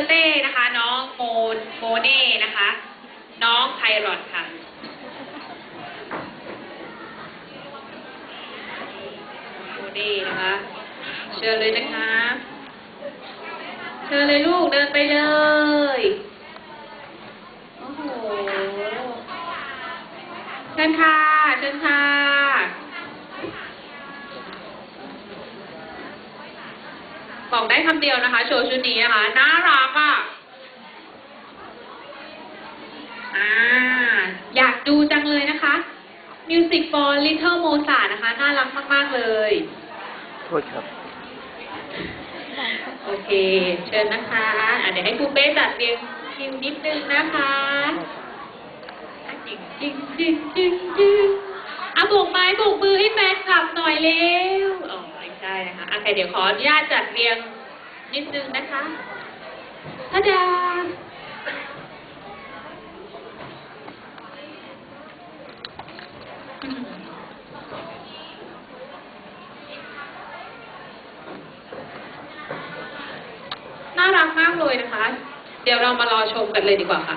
อเต้นะคะ น้องโมนโมเน่นะคะ น้องไพรอดค่ะโมเน่นะคะ เชิญเลยนะคะ เชิญเลยลูกเดินไปเลยโอ้โหเชิญค่ะเชิญค่ะ บอกได้คำเดียวนะคะ โชว์ชุดนี้นะคะน่ารักอะอ่าอยากดูจังเลยนะคะ Music for Little Mozart นะคะ น่ารักมาก ๆ เลย โทษครับ โอเค เชิญนะคะอะเดี๋ยวให้ครูเป้จัดเรียงคิวนิดนึงนะคะอะจริงจริงจริงจริงจริงเอาโบกไม้โบกมือให้แฟนคลับหน่อยเร็ว เคเดี๋ยวขออนุญาตจัดเรียงนิดนึงนะคะทะดาน่ารักมากเลยนะคะ เดี๋ยวเรามารอชมกันเลยดีกว่าค่ะ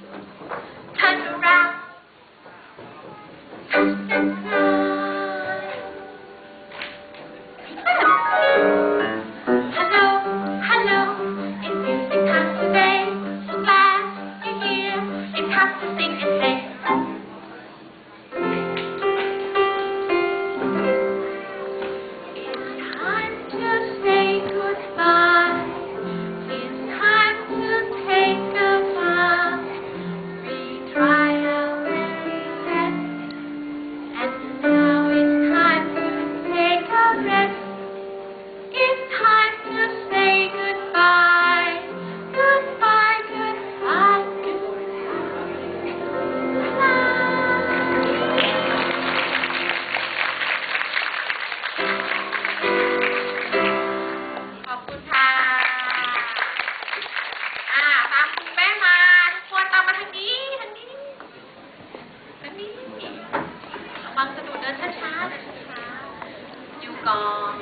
ก่อน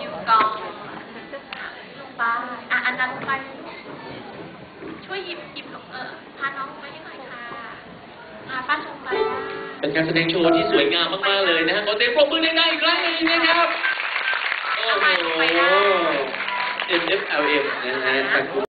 อยู่ก่อนลงไปอะอันนั้นลงไป ช่วยหยิบหยิบลงเออพาน้องลงไปให้หน่อยค่ะพาป้าลงไปได้เป็นการแสดงโชว์ที่สวยงามมากๆเลยนะฮะขอเสียงปรบมือดังๆอีกครั้งหนึงนะครับ โอ้โห MFLM นะฮะทางกลุ่ม